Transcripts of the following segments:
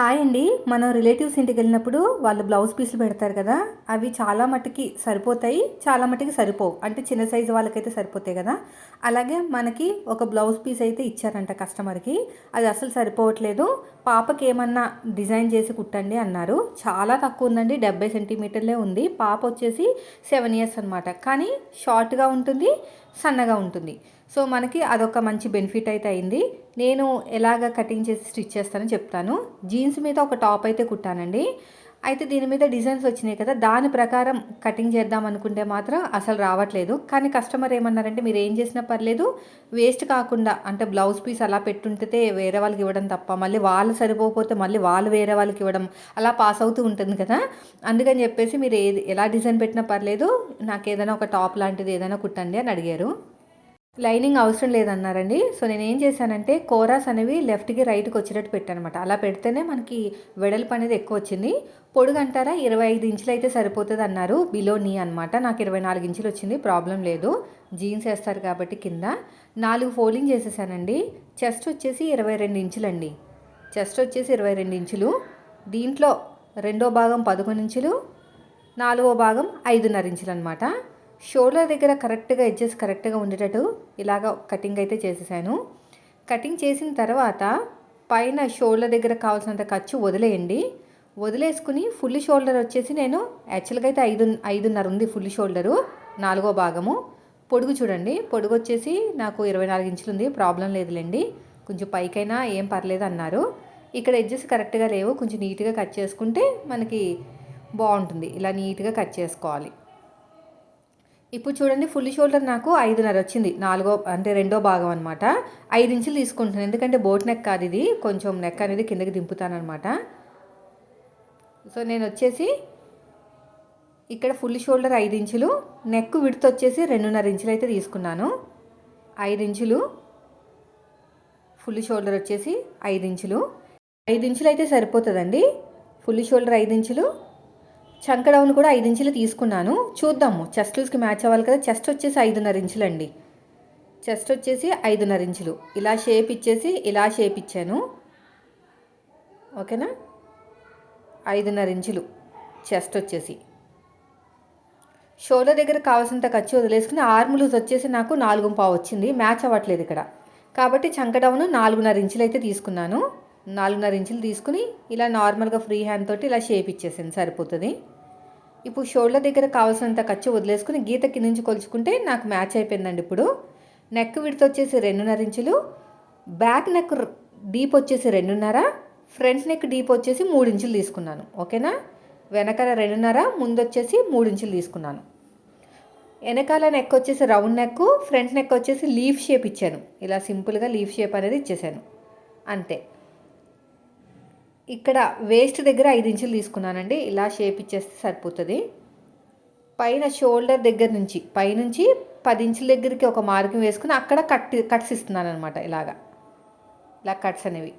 Hi అండి. మనం relatives ఇంటికి వెళ్ళినప్పుడు వాళ్ళు బ్లౌజ్ పీసులు పెడతారు కదా అవి చాలా మట్టుకి సరిపోతాయి చాలా మట్టుకి సరిపోవు. అంటే చిన్న సైజు వాళ్ళకైతే సరిపోతాయి కదా. అలాగే మనకి ఒక బ్లౌజ్ పీస్ అయితే ఇచ్చారంట కస్టమర్కి అది అసలు సరిపోవట్లేదు. పాపకి ఏమన్నా డిజైన్ చేసి కుట్టండి అన్నారు. చాలా తక్కువ ఉందండి. డెబ్బై సెంటీమీటర్లే ఉంది. పాప వచ్చేసి సెవెన్ ఇయర్స్ అనమాట కానీ షార్ట్గా ఉంటుంది సన్నగా ఉంటుంది. సో మనకి అదొక మంచి బెనిఫిట్ అయితే అయింది. నేను ఎలాగ కటింగ్ చేసి స్టిచ్ చేస్తానో చెప్తాను. జీన్స్ మీద ఒక టాప్ అయితే కుట్టానండి. అయితే దీని మీద డిజైన్స్ వచ్చినాయి కదా దాని ప్రకారం కటింగ్ చేద్దాం అనుకుంటే మాత్రం అసలు రావట్లేదు. కానీ కస్టమర్ ఏమన్నారంటే మీరు ఏం చేసినా పర్లేదు వేస్ట్ కాకుండా అంటే బ్లౌజ్ పీస్ అలా పెట్టుంటే వేరే వాళ్ళకి ఇవ్వడం తప్ప మళ్ళీ వాళ్ళు సరిపోతే మళ్ళీ వాళ్ళు వేరే వాళ్ళకి ఇవ్వడం అలా పాస్ అవుతూ ఉంటుంది కదా. అందుకని చెప్పేసి మీరు ఏది ఎలా డిజైన్ పెట్టినా పర్లేదు నాకు ఏదైనా ఒక టాప్ లాంటిది ఏదైనా కుట్టండి అని అడిగారు. లైనింగ్ అవసరం లేదన్నారండి. సో నేను ఏం చేశానంటే కోరాస్ అనేవి లెఫ్ట్కి రైట్కి వచ్చేటట్టు పెట్టానమాట. అలా పెడితేనే మనకి వెడల్పు అనేది ఎక్కువ వచ్చింది. పొడుగు అంటారా ఇరవై ఐదు ఇంచులు అయితే సరిపోతుంది అన్నారు బిలో నీ అనమాట నాకు ఇరవై నాలుగు ఇంచులు వచ్చింది. ప్రాబ్లం లేదు. జీన్స్ వేస్తారు కాబట్టి కింద. నాలుగు ఫోల్డింగ్ చేసేసానండి. చెస్ట్ వచ్చేసి ఇరవై రెండు ఇంచులండి. చెస్ట్ వచ్చేసి ఇరవై రెండు ఇంచులు. దీంట్లో రెండో భాగం పదకొండు ఇంచులు. నాలుగో భాగం ఐదున్నర ఇంచులు అనమాట షోల్డర్ దగ్గర కరెక్ట్గా ఎడ్జెస్ కరెక్ట్గా ఉండేటట్టు ఇలాగ కటింగ్ అయితే చేసేసాను. కటింగ్ చేసిన తర్వాత పైన షోల్డర్ దగ్గర కావాల్సినంత ఖర్చు వదిలేయండి. వదిలేసుకుని ఫుల్ షోల్డర్ వచ్చేసి నేను యాక్చువల్గా అయితే ఐదు ఐదున్నర ఉంది ఫుల్ షోల్డరు నాలుగో భాగము. పొడుగు చూడండి. పొడుగు వచ్చేసి నాకు ఇరవై నాలుగు ఇంచులు ఉంది. ప్రాబ్లం లేదులేండి. కొంచెం పైకైనా ఏం పర్లేదు అన్నారు. ఇక్కడ ఎడ్జెస్ కరెక్ట్గా లేవు. కొంచెం నీట్గా కట్ చేసుకుంటే మనకి బాగుంటుంది. ఇలా నీట్గా కట్ చేసుకోవాలి. ఇప్పుడు చూడండి ఫుల్ షోల్డర్ నాకు ఐదున్నర వచ్చింది. నాలుగో అంటే రెండో భాగం అనమాట ఐదు ఇంచులు తీసుకుంటాను ఎందుకంటే బోట్ నెక్ కాదు ఇది. కొంచెం నెక్ అనేది కిందకి దింపుతానమాట సో నేను వచ్చేసి ఇక్కడ ఫుల్ షోల్డర్ ఐదు ఇంచులు నెక్ విడత వచ్చేసి రెండున్నర ఇంచులు అయితే తీసుకున్నాను. ఐదు ఇంచులు ఫుల్ షోల్డర్ వచ్చేసి ఐదు ఇంచులు. ఐదు ఇంచులు అయితే సరిపోతుందండి. ఫుల్ షోల్డర్ ఐదు ఇంచులు చంక డౌన్ కూడా ఐదు ఇంచులు తీసుకున్నాను. చూద్దాము. చెస్ట్ మ్యాచ్ అవ్వాలి కదా. చెస్ట్ వచ్చేసి ఐదున్నర ఇంచులు అండి చెస్ట్ వచ్చేసి ఐదున్నర ఇంచులు. ఇలా షేప్ ఇచ్చేసి ఇలా షేప్ ఇచ్చాను. ఓకేనా? ఐదున్నర ఇంచులు చెస్ట్ వచ్చేసి. షోల్డర్ దగ్గర కావాల్సినంత ఖర్చు వదిలేసుకుని ఆర్మ్ లూజ్ వచ్చేసి నాకు నాలుగు పావు వచ్చింది. మ్యాచ్ అవ్వట్లేదు ఇక్కడ. కాబట్టి చంక డౌన్ నాలుగున్నర ఇంచులు అయితే తీసుకున్నాను. నాలుగున్నర ఇంచులు తీసుకుని ఇలా నార్మల్గా ఫ్రీ హ్యాండ్ తోటి ఇలా షేప్ ఇచ్చేసాను సరిపోతుంది. ఇప్పుడు షోల్డర్ దగ్గర కావాల్సినంత ఖర్చు వదిలేసుకుని గీత కింద నుంచి కొలుచుకుంటే నాకు మ్యాచ్ అయిపోయిందండి ఇప్పుడు. నెక్ విడత వచ్చేసి రెండున్నర ఇంచులు బ్యాక్ నెక్ డీప్ వచ్చేసి రెండున్నర ఫ్రంట్ నెక్ డీప్ వచ్చేసి మూడు ఇంచులు తీసుకున్నాను ఓకేనా? వెనకాల రెండున్నర ముందు వచ్చేసి మూడు ఇంచులు తీసుకున్నాను. వెనకాల నెక్ వచ్చేసి రౌండ్ నెక్ ఫ్రంట్ నెక్ వచ్చేసి లీఫ్ షేప్ ఇచ్చాను. ఇలా సింపుల్గా లీఫ్ షేప్ అనేది ఇచ్చేసాను. అంతే. ఇక్కడ వేస్ట్ దగ్గర ఐదు ఇంచులు తీసుకున్నానండి. ఇలా షేప్ ఇచ్చేస్తే సరిపోతుంది. పైన షోల్డర్ దగ్గర నుంచి పైనుంచి పది ఇంచుల దగ్గరికి ఒక మార్గం వేసుకుని అక్కడ కట్ కట్స్ ఇస్తున్నాను అనమాట ఇలాగా. ఇలా కట్స్ అనేవి.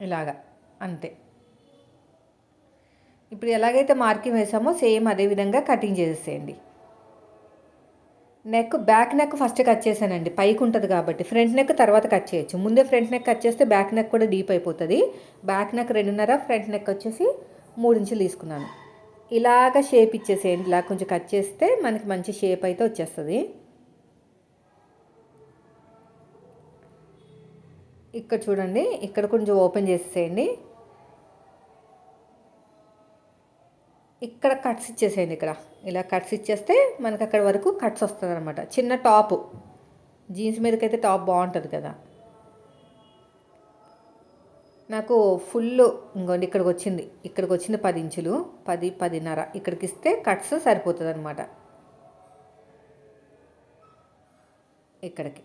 ఇలాగా. అంతే. ఇప్పుడు ఎలాగైతే మార్కింగ్ వేసామో సేమ్ అదే విధంగా కటింగ్ చేసేయండి neck back neck first cut చేశానండి. పైకి ఉంటుంది కాబట్టి. ఫ్రంట్ నెక్ తర్వాత కట్ చేయొచ్చు. ముందే ఫ్రంట్ నెక్ కట్ చేస్తే బ్యాక్ నెక్ కూడా డీప్ అయిపోతుంది. బ్యాక్ నెక్ రెండున్నర ఫ్రంట్ నెక్ వచ్చేసి మూడు ఇంచులు తీసుకున్నాను. ఇలాగ షేప్ ఇచ్చేసేయండి. ఇలా కొంచెం కట్ చేస్తే మనకి మంచి షేప్ అయితే వచ్చేస్తుంది. ఇక్కడ చూడండి. ఇక్కడ కొంచెం ఓపెన్ చేసేసేయండి. ఇక్కడ కట్స్ ఇచ్చేసేయండి ఇక్కడ. ఇలా కట్స్ ఇచ్చేస్తే మనకు అక్కడ వరకు కట్స్ వస్తుంది అనమాట చిన్న టాప్ జీన్స్ మీదకైతే టాప్ బాగుంటుంది కదా. నాకు ఫుల్ ఇంకోండి ఇక్కడికి వచ్చింది. ఇక్కడికి వచ్చింది పది ఇంచులు. పది పదిన్నర. ఇక్కడికి ఇస్తే కట్స్ సరిపోతుంది అనమాట ఇక్కడికి.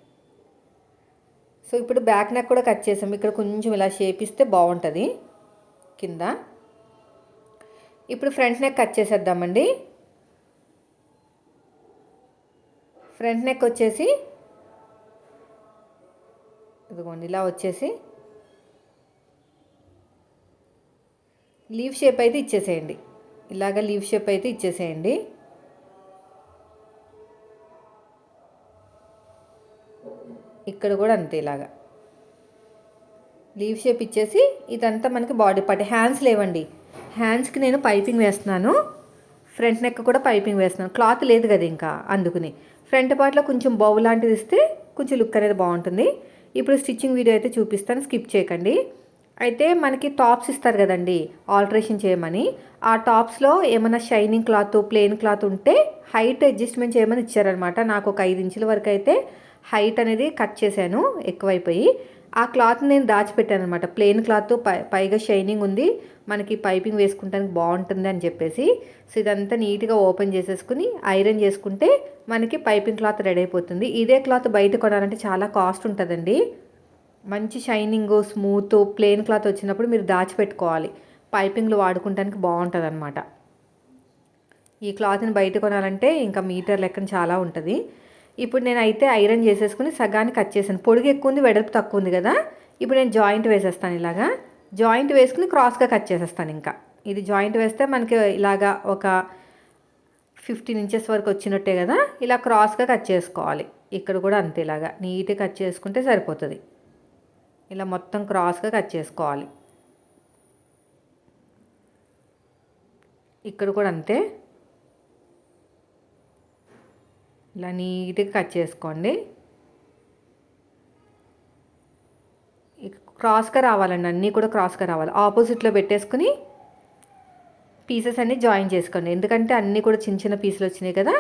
సో ఇప్పుడు బ్యాక్ నెక్ కూడా కట్ చేసాం. ఇక్కడ కొంచెం ఇలా షేప్ ఇస్తే బాగుంటుంది. కింద. ఇప్పుడు ఫ్రంట్ నెక్ కట్ చేసేద్దామండి. ఫ్రంట్ నెక్ వచ్చేసి ఇదిగోండి ఇలా వచ్చేసి లీవ్ షేప్ అయితే ఇచ్చేసేయండి. ఇలాగ లీవ్ షేప్ అయితే ఇచ్చేసేయండి. ఇక్కడ కూడా అంతే ఇలాగా. లీవ్ షేప్ ఇచ్చేసి ఇదంతా మనకి బాడీ పార్ట్ హ్యాండ్స్ లేవండి. హ్యాండ్స్కి నేను పైపింగ్ వేస్తున్నాను. ఫ్రంట్ నెక్ కూడా పైపింగ్ వేస్తున్నాను. క్లాత్ లేదు కదా ఇంకా అందుకుని. ఫ్రంట్ పార్ట్లో కొంచెం బౌ లాంటిది ఇస్తే కొంచెం లుక్ అనేది బాగుంటుంది. ఇప్పుడు స్టిచ్చింగ్ వీడియో అయితే చూపిస్తాను. స్కిప్ చేయకండి. అయితే మనకి టాప్స్ ఇస్తారు కదండి ఆల్టరేషన్ చేయమని. ఆ టాప్స్లో ఏమైనా షైనింగ్ క్లాత్ ప్లెయిన్ క్లాత్ ఉంటే హైట్ అడ్జస్ట్మెంట్ చేయమని ఇచ్చారనమాట. నాకు ఒక ఐదు ఇంచుల వరకు అయితే హైట్ అనేది కట్ చేశాను ఎక్కువైపోయి. ఆ క్లాత్ నేను దాచిపెట్టాను అనమాట ప్లెయిన్ క్లాత్ పై పైగా షైనింగ్ ఉంది. మనకి పైపింగ్ వేసుకుంటానికి బాగుంటుంది అని చెప్పేసి. సో ఇదంతా నీట్గా ఓపెన్ చేసేసుకుని ఐరన్ చేసుకుంటే మనకి పైపింగ్ క్లాత్ రెడీ అయిపోతుంది. ఇదే క్లాత్ బయట కొనాలంటే చాలా కాస్ట్ ఉంటుందండి. మంచి షైనింగ్ స్మూత్ ప్లెయిన్ క్లాత్ వచ్చినప్పుడు మీరు దాచిపెట్టుకోవాలి. పైపింగ్లు వాడుకుంటానికి బాగుంటుంది అనమాట ఈ క్లాత్ని బయట కొనాలంటే ఇంకా మీటర్ లెక్కన చాలా ఉంటుంది. ఇప్పుడు నేను అయితే ఐరన్ చేసేసుకుని సగాన్ని కట్ చేశాను. పొడుగు ఎక్కువ ఉంది వెడల్పు తక్కువ ఉంది కదా. ఇప్పుడు నేను జాయింట్ వేసేస్తాను ఇలాగా. జాయింట్ వేసుకుని క్రాస్గా కట్ చేసేస్తాను ఇంకా. ఇది జాయింట్ వేస్తే మనకి ఇలాగా ఒక ఫిఫ్టీన్ ఇంచెస్ వరకు వచ్చినట్టే కదా ఇలా క్రాస్గా కట్ చేసుకోవాలి. ఇక్కడ కూడా అంతే ఇలాగా నీట్గా కట్ చేసుకుంటే సరిపోతుంది. ఇలా మొత్తం క్రాస్గా కట్ చేసుకోవాలి. ఇక్కడ కూడా అంతే. ఇలా నీట్గా కట్ చేసుకోండి. క్రాస్గా రావాలండి. అన్నీ కూడా క్రాస్గా రావాలి. ఆపోజిట్లో పెట్టేసుకుని పీసెస్ అన్నీ జాయిన్ చేసుకోండి. ఎందుకంటే అన్నీ కూడా చిన్న చిన్న పీసులు వచ్చినాయి కదా.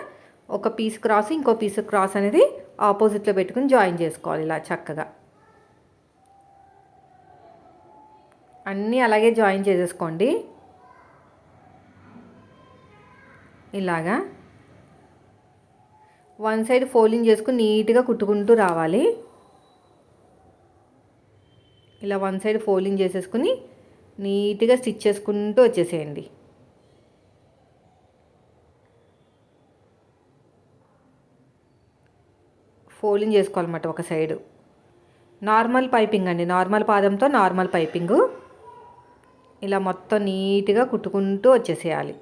ఒక పీస్ క్రాస్ ఇంకో పీస్ క్రాస్ అనేది ఆపోజిట్లో పెట్టుకుని జాయిన్ చేసుకోవాలి ఇలా చక్కగా. అన్నీ అలాగే జాయిన్ చేసేసుకోండి. ఇలాగా. వన్ సైడ్ ఫోల్డింగ్ చేసుకుని నీట్గా కుట్టుకుంటూ రావాలి. ఇలా వన్ సైడ్ ఫోల్డింగ్ చేసేసుకుని నీట్గా స్టిచ్ చేసుకుంటూ వచ్చేసేయండి. ఫోల్డింగ్ చేసుకోవాలన్నమాట ఒక సైడు. నార్మల్ పైపింగ్ అండి నార్మల్ పాదంతో నార్మల్ పైపింగు. ఇలా మొత్తం నీట్గా కుట్టుకుంటూ వచ్చేసేయాలి.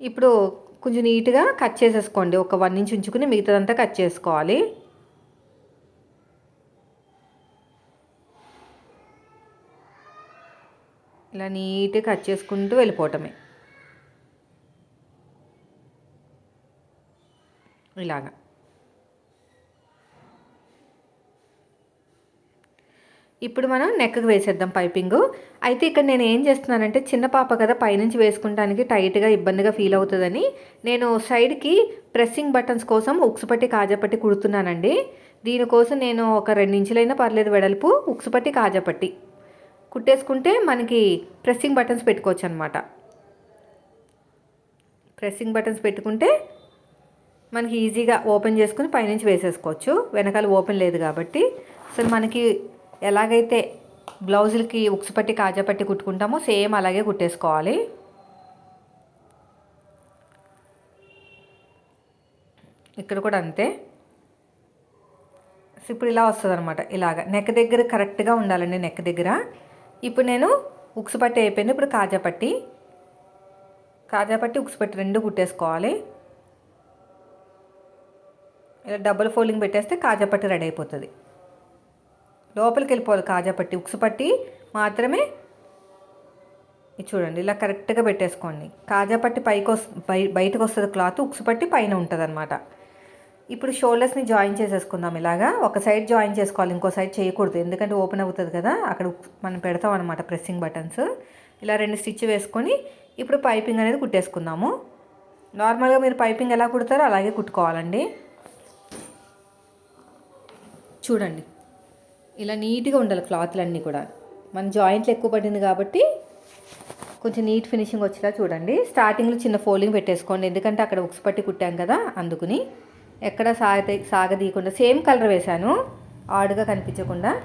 ఇప్పుడు కొంచెం నీట్గా కట్ చేసేసుకోండి. ఒక వన్ ఇంచ్ ఉంచుకుని మిగతాదంతా కట్ చేసుకోవాలి. ఇలా నీట్గా కట్ చేసుకుంటూ వెళ్ళిపోవటమే. ఇలాగా. ఇప్పుడు మనం నెక్కకు వేసేద్దాం పైపింగ్. అయితే ఇక్కడ నేను ఏం చేస్తున్నానంటే చిన్న పాప కదా పైనుంచి వేసుకుంటానికి టైట్గా ఇబ్బందిగా ఫీల్ అవుతుందని నేను సైడ్కి ప్రెస్సింగ్ బటన్స్ కోసం ఉక్సుపట్టి కాజాపట్టి కుడుతున్నానండి. దీనికోసం నేను ఒక రెండు ఇంచులైనా పర్లేదు వెడల్పు ఉక్సుపట్టి కాజాపట్టి. కుట్టేసుకుంటే మనకి ప్రెస్సింగ్ బటన్స్ పెట్టుకోవచ్చు అనమాట ప్రెస్సింగ్ బటన్స్ పెట్టుకుంటే మనకి ఈజీగా ఓపెన్ చేసుకుని పైనుంచి వేసేసుకోవచ్చు. వెనకాల ఓపెన్ లేదు కాబట్టి. అసలు మనకి ఎలాగైతే బ్లౌజులకి ఉక్స్ పట్టి కాజా పట్టి కుట్టుకుంటామో సేమ్ అలాగే కుట్టేసుకోవాలి. ఇక్కడ కూడా అంతే. ఇప్పుడు ఇలా వస్తుంది అనమాట ఇలాగ. నెక్ దగ్గర కరెక్ట్గా ఉండాలండి నెక్ దగ్గర. ఇప్పుడు నేను ఉక్స్ పట్టి అయిపోయింది ఇప్పుడు కాజా పట్టి. కాజా పట్టి ఉక్స్ పట్టి రెండు కుట్టేసుకోవాలి. ఇలా డబుల్ ఫోల్డింగ్ పెట్టేస్తే కాజా పట్టి రెడీ అయిపోతుంది. లోపలికి వెళ్ళిపోవాలి కాజా పట్టి ఉక్సు పట్టి మాత్రమే చూడండి ఇలా కరెక్ట్గా పెట్టేసుకోండి. కాజా పట్టి పైకి బయ బయటకు వస్తుంది క్లాత్ ఉక్సు పట్టి పైన ఉంటుంది అనమాట ఇప్పుడు షోల్డర్స్ని జాయిన్ చేసేసుకుందాం ఇలాగా. ఒక సైడ్ జాయిన్ చేసుకోవాలి ఇంకో సైడ్ చేయకూడదు. ఎందుకంటే ఓపెన్ అవుతుంది కదా అక్కడ మనం పెడతాం అనమాట ప్రెస్సింగ్ బటన్స్. ఇలా రెండు స్టిచ్ వేసుకొని ఇప్పుడు పైపింగ్ అనేది కుట్టేసుకుందాము. నార్మల్గా మీరు పైపింగ్ ఎలా కుడతారో అలాగే కుట్టుకోవాలండి. చూడండి ఇలా నీట్గా ఉండాలి క్లాత్లన్నీ కూడా. మన జాయింట్లు ఎక్కువ పడింది కాబట్టి కొంచెం నీట్ ఫినిషింగ్ వచ్చేలా చూడండి. స్టార్టింగ్లో చిన్న ఫోల్డింగ్ పెట్టేసుకోండి. ఎందుకంటే అక్కడ ఉక్స్ పట్టి కుట్టాం కదా అందుకుని. ఎక్కడ సాగ సాగదీయకుండా సేమ్ కలర్ వేశాను. ఆడుగా కనిపించకుండా.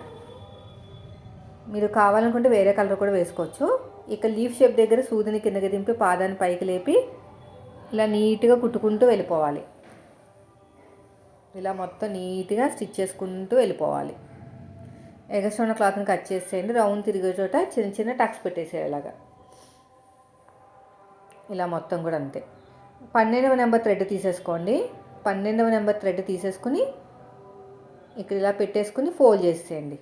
మీరు కావాలనుకుంటే వేరే కలర్ కూడా వేసుకోవచ్చు. ఇక లీఫ్ షేప్ దగ్గర సూదిని కిందకి దింపి పాదాన్ని పైకి లేపి ఇలా నీట్గా కుట్టుకుంటూ వెళ్ళిపోవాలి. ఇలా మొత్తం నీట్గా స్టిచ్ చేసుకుంటూ వెళ్ళిపోవాలి. ఎగస్ట్రా ఉన్న క్లాత్ని కట్ చేసేయండి. రౌండ్ తిరిగే చోట చిన్న చిన్న టక్స్ పెట్టేసేలాగా ఇలా మొత్తం కూడా అంతే. పన్నెండవ నెంబర్ థ్రెడ్ తీసేసుకోండి. పన్నెండవ నెంబర్ థ్రెడ్ తీసేసుకుని ఇక్కడ ఇలా పెట్టేసుకుని ఫోల్డ్ చేసేయండి.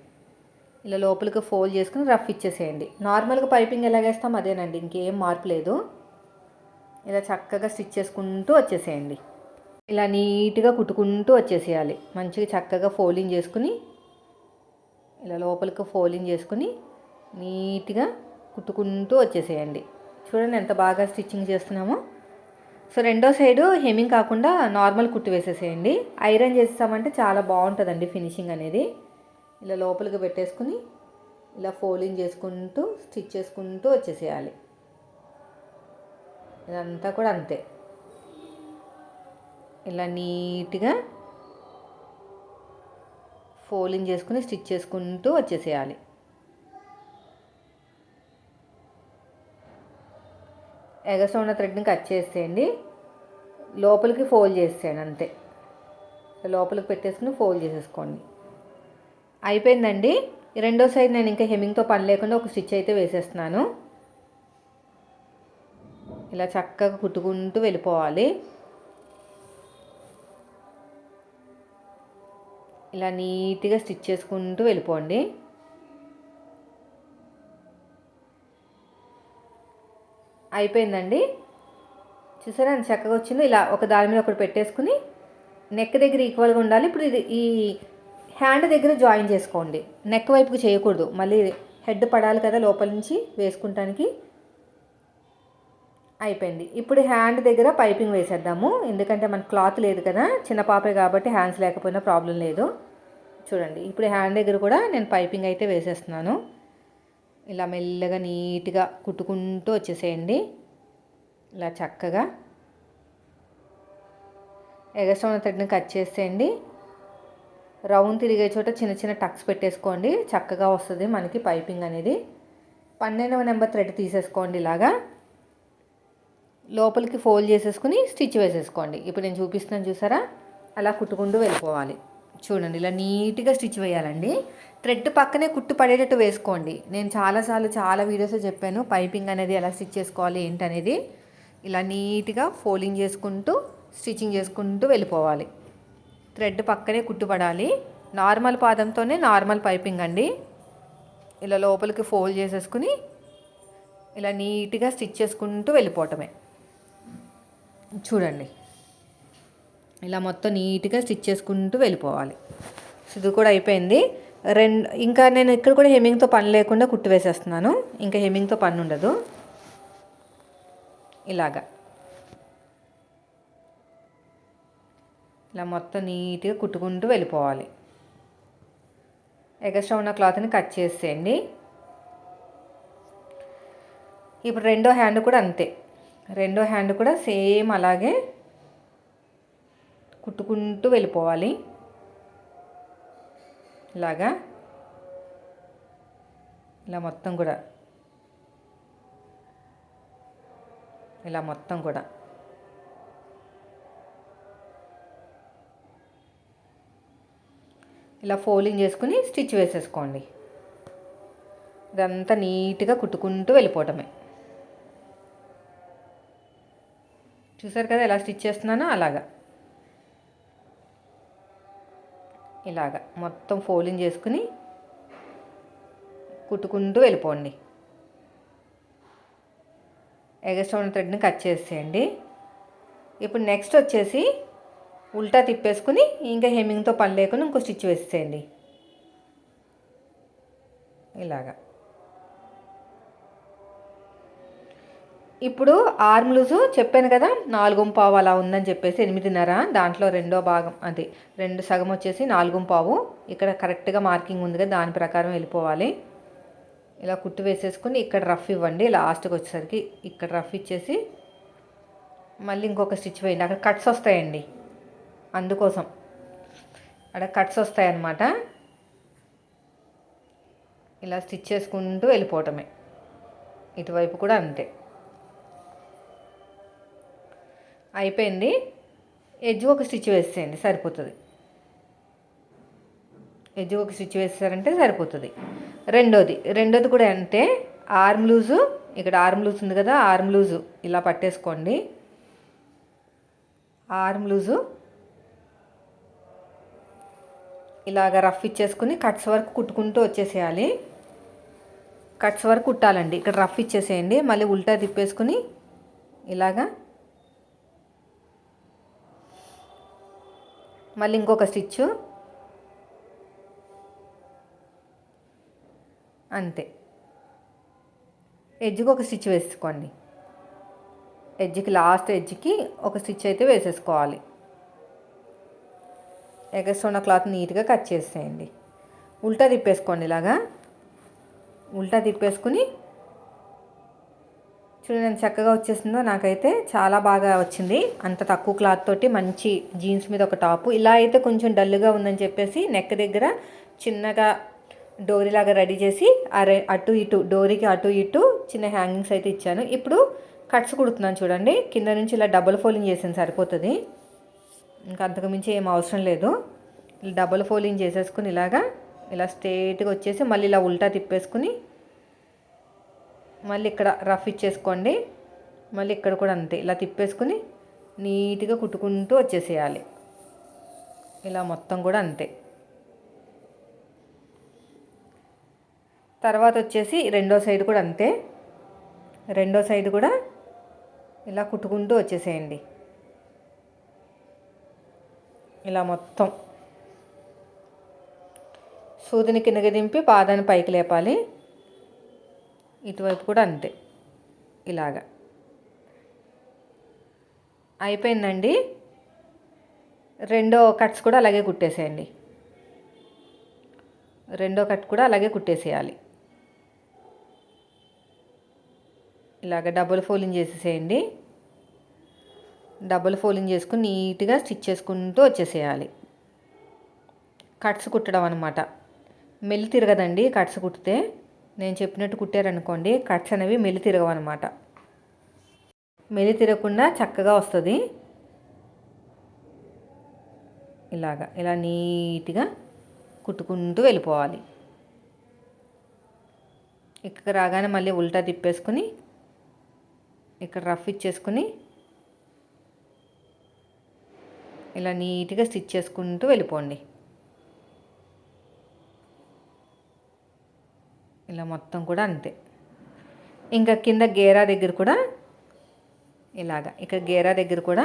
ఇలా లోపలికి ఫోల్డ్ చేసుకుని రఫ్ ఇచ్చేసేయండి. నార్మల్గా పైపింగ్ ఎలాగేస్తాం అదేనండి ఇంకేం మార్పు లేదు. ఇలా చక్కగా స్టిచ్ చేసుకుంటూ వచ్చేసేయండి. ఇలా నీట్గా కుట్టుకుంటూ వచ్చేసేయాలి. మంచిగా చక్కగా ఫోల్డింగ్ చేసుకుని ఇలా లోపలికి ఫోలింగ్ చేసుకుని నీట్గా కుట్టుకుంటూ వచ్చేసేయండి. చూడండి ఎంత బాగా స్టిచ్చింగ్ చేస్తున్నామో. సో రెండో సైడు హెమింగ్ కాకుండా నార్మల్ కుట్టు వేసేసేయండి. ఐరన్ చేస్తామంటే చాలా బాగుంటుందండి ఫినిషింగ్ అనేది. ఇలా లోపలికి పెట్టేసుకుని ఇలా ఫోలింగ్ చేసుకుంటూ స్టిచ్ చేసుకుంటూ వచ్చేసేయాలి. ఇదంతా కూడా అంతే. ఇలా నీట్గా ఫోల్డింగ్ చేసుకుని స్టిచ్ చేసుకుంటూ వచ్చేసేయాలి. ఎగస్ట్రా ఉన్న థ్రెడ్ని కట్ చేసేయండి. లోపలికి ఫోల్డ్ చేసేయండి అంతే. లోపలికి పెట్టేసుకుని ఫోల్డ్ చేసేసుకోండి. అయిపోయిందండి. రెండో సైడ్ నేను ఇంకా హెమ్మింగ్తో పని లేకుండా ఒక స్టిచ్ అయితే వేసేస్తున్నాను. ఇలా చక్కగా కుట్టుకుంటూ వెళ్ళిపోవాలి. ఇలా నీట్గా స్టిచ్ చేసుకుంటూ వెళ్ళిపోండి. అయిపోయిందండి. చూసారా ఎంత చక్కగా వచ్చిందో? ఇలా ఒక దాని మీద ఒకటి పెట్టేసుకుని నెక్ దగ్గర ఈక్వల్గా ఉండాలి. ఇప్పుడు ఇది ఈ హ్యాండ్ దగ్గర జాయిన్ చేసుకోండి. నెక్ వైపుకి చేయకూడదు. మళ్ళీ హెడ్ పడాలి కదా లోపల నుంచి వేసుకుంటానికి. అయిపోయింది. ఇప్పుడు హ్యాండ్ దగ్గర పైపింగ్ వేసేద్దాము. ఎందుకంటే మన క్లాత్ లేదు కదా. చిన్న పాపే కాబట్టి హ్యాండ్స్ లేకపోయినా ప్రాబ్లం లేదు. చూడండి ఇప్పుడు హ్యాండ్ దగ్గర కూడా నేను పైపింగ్ అయితే వేసేస్తున్నాను. ఇలా మెల్లగా నీట్గా కుట్టుకుంటూ వచ్చేసేయండి. ఇలా చక్కగా. ఎగస్ట్రా ఉన్న థ్రెడ్ని కట్ చేసేయండి. రౌండ్ తిరిగే చోట చిన్న చిన్న టక్స్ పెట్టేసుకోండి. చక్కగా వస్తుంది మనకి పైపింగ్ అనేది. పన్నెండవ నెంబర్ థ్రెడ్ తీసేసుకోండి ఇలాగా. లోపలికి ఫోల్డ్ చేసేసుకుని స్టిచ్ వేసేసుకోండి. ఇప్పుడు నేను చూపిస్తున్నాను చూసారా? అలా కుట్టుకుంటూ వెళ్ళిపోవాలి. చూడండి ఇలా నీట్గా స్టిచ్ వేయాలండి. థ్రెడ్ పక్కనే కుట్టు పడేటట్టు వేసుకోండి. నేను చాలాసార్లు చాలా వీడియోస్ చెప్పాను పైపింగ్ అనేది ఎలా స్టిచ్ చేసుకోవాలి ఏంటనేది. ఇలా నీట్గా ఫోల్డింగ్ చేసుకుంటూ స్టిచ్చింగ్ చేసుకుంటూ వెళ్ళిపోవాలి. థ్రెడ్ పక్కనే కుట్టుపడాలి నార్మల్ పాదంతోనే నార్మల్ పైపింగ్ అండి. ఇలా లోపలికి ఫోల్డ్ చేసేసుకుని ఇలా నీట్గా స్టిచ్ చేసుకుంటూ వెళ్ళిపోవటమే. చూడండి. ఇలా మొత్తం నీట్గా స్టిచ్ చేసుకుంటూ వెళ్ళిపోవాలి. ఇది కూడా అయిపోయింది. రెండు ఇంకా నేను ఇక్కడ కూడా హెమ్మింగ్తో పని లేకుండా కుట్టు వేసేస్తున్నాను. ఇంకా హెమ్మింగ్తో పని ఉండదు. ఇలాగా. ఇలా మొత్తం నీట్గా కుట్టుకుంటూ వెళ్ళిపోవాలి. ఎగస్ట్రా ఉన్న క్లాత్ని కట్ చేసేయండి. ఇప్పుడు రెండో హ్యాండ్ కూడా అంతే. రెండో హ్యాండ్ కూడా సేమ్ అలాగే కుట్టుకుంటూ వెళ్ళిపోవాలి. ఇలాగా. ఇలా మొత్తం కూడా. ఇలా మొత్తం కూడా. ఇలా ఫోల్డింగ్ చేసుకుని స్టిచ్ వేసేసుకోండి. ఇదంతా నీట్గా కుట్టుకుంటూ వెళ్ళిపోవటమే. చూసారు కదా ఎలా స్టిచ్ చేస్తున్నానో అలాగా. ఇలాగా మొత్తం ఫోల్డింగ్ చేసుకుని కుట్టుకుంటూ వెళ్ళిపోండి. ఎగస్ట్రా ఉన్న థ్రెడ్ని కట్ చేసేయండి. ఇప్పుడు నెక్స్ట్ వచ్చేసి ఉల్టా తిప్పేసుకుని ఇంకా హెమ్మింగ్తో పని లేకుండా ఇంకో స్టిచ్ వేసేయండి ఇలాగా. ఇప్పుడు ఆర్మ్ లూజు చెప్పాను కదా నాలుగు పావు అలా ఉందని చెప్పేసి ఎనిమిదిన్నర దాంట్లో రెండో భాగం అది రెండు సగం వచ్చేసి నాలుగు పావు. ఇక్కడ కరెక్ట్గా మార్కింగ్ ఉంది కదా దాని ప్రకారం వెళ్ళిపోవాలి. ఇలా కుట్టు వేసేసుకుని ఇక్కడ రఫ్ ఇవ్వండి లాస్ట్కి వచ్చేసరికి ఇక్కడ రఫ్ ఇచ్చేసి మళ్ళీ ఇంకొక స్టిచ్ వేయండి. అక్కడ కట్స్ వస్తాయండి అందుకోసం. అక్కడ కట్స్ వస్తాయన్నమాట. ఇలా స్టిచ్ చేసుకుంటూ వెళ్ళిపోవటమే. ఇటువైపు కూడా అంతే. అయిపోయింది. ఎడ్జ్ ఒక స్టిచ్ వేసేయండి సరిపోతుంది. ఎడ్జ్ ఒక స్టిచ్ వేసేసారంటే సరిపోతుంది. రెండోది రెండోది కూడా అంటే ఆర్మ్ లూజు ఇక్కడ ఆర్మ్ లూజ్ ఉంది కదా ఆర్మ్ లూజు ఇలా పట్టేసుకోండి. ఆర్మ్ లూజు ఇలాగ రఫ్ ఇచ్చేసుకుని కట్స్ వరకు కుట్టుకుంటూ వచ్చేసేయాలి. కట్స్ వరకు కుట్టాలండి ఇక్కడ రఫ్ ఇచ్చేసేయండి మళ్ళీ ఉల్టా తిప్పేసుకుని ఇలాగా మళ్ళీ ఇంకొక స్టిచ్చు. అంతే. ఎడ్జ్కి ఒక స్టిచ్ వేసుకోండి. ఎడ్జ్కి లాస్ట్ ఎడ్జ్కి ఒక స్టిచ్ అయితే వేసేసుకోవాలి. ఎగస్ట్ క్లాత్ నీట్గా కట్ చేసేయండి. ఉల్టా తిప్పేసుకోండి ఇలాగా. ఉల్టా తిప్పేసుకుని చూడండి చక్కగా వచ్చేసిందో. నాకైతే చాలా బాగా వచ్చింది. అంత తక్కువ క్లాత్ తోటి మంచి జీన్స్ మీద ఒక టాపు. ఇలా అయితే కొంచెం డల్గా ఉందని చెప్పేసి నెక్ దగ్గర చిన్నగా డోరీలాగా రెడీ చేసి అరే అటు ఇటు డోరీకి అటు ఇటు చిన్న హ్యాంగింగ్స్ అయితే ఇచ్చాను. ఇప్పుడు కట్స్ కుడుతున్నాను చూడండి. కింద నుంచి ఇలా డబుల్ ఫోల్డింగ్ చేసాను సరిపోతుంది. ఇంకా అంతకుమించి ఏం అవసరం లేదు. డబుల్ ఫోల్డింగ్ చేసేసుకుని ఇలాగా ఇలా స్ట్రేట్గా వచ్చేసి మళ్ళీ ఇలా ఉల్టా తిప్పేసుకుని మళ్ళీ ఇక్కడ రఫ్ ఇచ్చేసుకోండి. మళ్ళీ ఇక్కడ కూడా అంతే ఇలా తిప్పేసుకుని నీట్గా కుట్టుకుంటూ వచ్చేసేయాలి. ఇలా మొత్తం కూడా అంతే. తర్వాత వచ్చేసి రెండో సైడ్ కూడా అంతే. రెండో సైడ్ కూడా ఇలా కుట్టుకుంటూ వచ్చేసేయండి. ఇలా మొత్తం. సూదిని కిందకి దింపి పాదాన్ని పైకి లేపాలి. ఇటువైపు కూడా అంతే. ఇలాగా. అయిపోయిందండి. రెండో కట్స్ కూడా అలాగే కుట్టేసేయండి. రెండో కట్ కూడా అలాగే కుట్టేసేయాలి. ఇలాగ డబుల్ ఫోలింగ్ చేసేసేయండి. డబుల్ ఫోలింగ్ చేసుకుని నీట్గా స్టిచ్ చేసుకుంటూ వచ్చేసేయాలి. కట్స్ కుట్టడం అనమాట మెల్లి తిరగదండి కట్స్ కుట్టితే. నేను చెప్పినట్టు కుట్టారనుకోండి కట్స్ అనేవి మెల్లి తిరగవన్నమాట. మెల్లి తిరగకుండా చక్కగా వస్తుంది. ఇలాగా ఇలా నీట్గా కుట్టుకుంటూ వెళ్ళిపోవాలి. ఇక్కడ రాగానే మళ్ళీ ఉల్టా తిప్పేసుకుని ఇక్కడ రఫ్ ఇచ్చేసుకుని ఇలా నీట్గా స్టిచ్ చేసుకుంటూ వెళ్ళిపోండి. ఇలా మొత్తం కూడా అంతే. ఇంకా కింద గేరా దగ్గర కూడా ఇలాగా. ఇక్కడ గేరా దగ్గర కూడా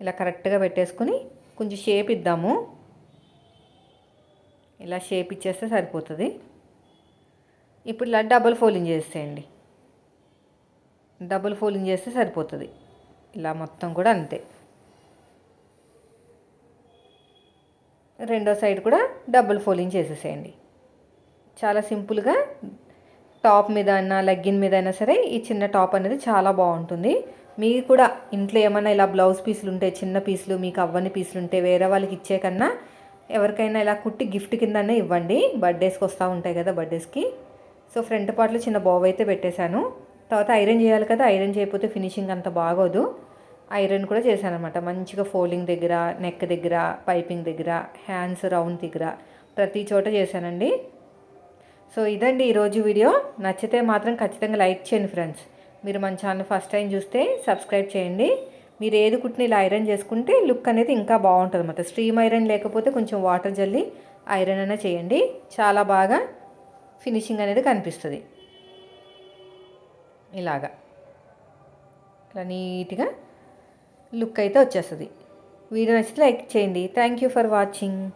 ఇలా కరెక్ట్గా పెట్టేసుకుని కొంచెం షేప్ ఇద్దాము. ఇలా షేప్ ఇచ్చేస్తే సరిపోతుంది. ఇప్పుడు ఇలా డబుల్ ఫోలింగ్ చేసేయండి. డబుల్ ఫోలింగ్ చేస్తే సరిపోతుంది. ఇలా మొత్తం కూడా అంతే. రెండో సైడ్ కూడా డబుల్ ఫోలింగ్ చేసేసేయండి. చాలా సింపుల్గా టాప్ మీద అయినా లెగ్గిన్ మీద అయినా సరే ఈ చిన్న టాప్ అనేది చాలా బాగుంటుంది. మీకు కూడా ఇంట్లో ఏమైనా ఇలా బ్లౌజ్ పీసులు ఉంటే చిన్న పీసులు మీకు అవ్వని పీసులు ఉంటే వేరే వాళ్ళకి ఇచ్చే కన్నా ఎవరికైనా ఇలా కుట్టి గిఫ్ట్ కిందనే ఇవ్వండి. బర్త్డేస్కి వస్తూ ఉంటాయి కదా బర్త్డేస్కి. సో ఫ్రంట్ పార్ట్లో చిన్న బావ్ అయితే పెట్టేశాను. తర్వాత ఐరన్ చేయాలి కదా ఐరన్ చేయకపోతే ఫినిషింగ్ అంత బాగోదు. ఐరన్ కూడా చేశాను అనమాట మంచిగా ఫోల్డింగ్ దగ్గర నెక్ దగ్గర పైపింగ్ దగ్గర హ్యాండ్స్ రౌండ్ దగ్గర ప్రతి చోట చేశానండి. సో ఇదండి ఈరోజు వీడియో. నచ్చితే మాత్రం ఖచ్చితంగా లైక్ చేయండి ఫ్రెండ్స్. మీరు మన ఛానల్ ఫస్ట్ టైం చూస్తే సబ్స్క్రైబ్ చేయండి. మీరు ఏది కుట్టిన ఇలా ఐరన్ చేసుకుంటే లుక్ అనేది ఇంకా బాగుంటుంది అన్నమాట. స్ట్రీమ్ ఐరన్ లేకపోతే కొంచెం వాటర్ జల్లి ఐరన్ అయినా చేయండి. చాలా బాగా ఫినిషింగ్ అనేది కనిపిస్తుంది. ఇలాగా. ఇలా నీట్గా లుక్ అయితే వచ్చేస్తుంది. వీడియో నచ్చితే లైక్ చేయండి. Thank you for watching.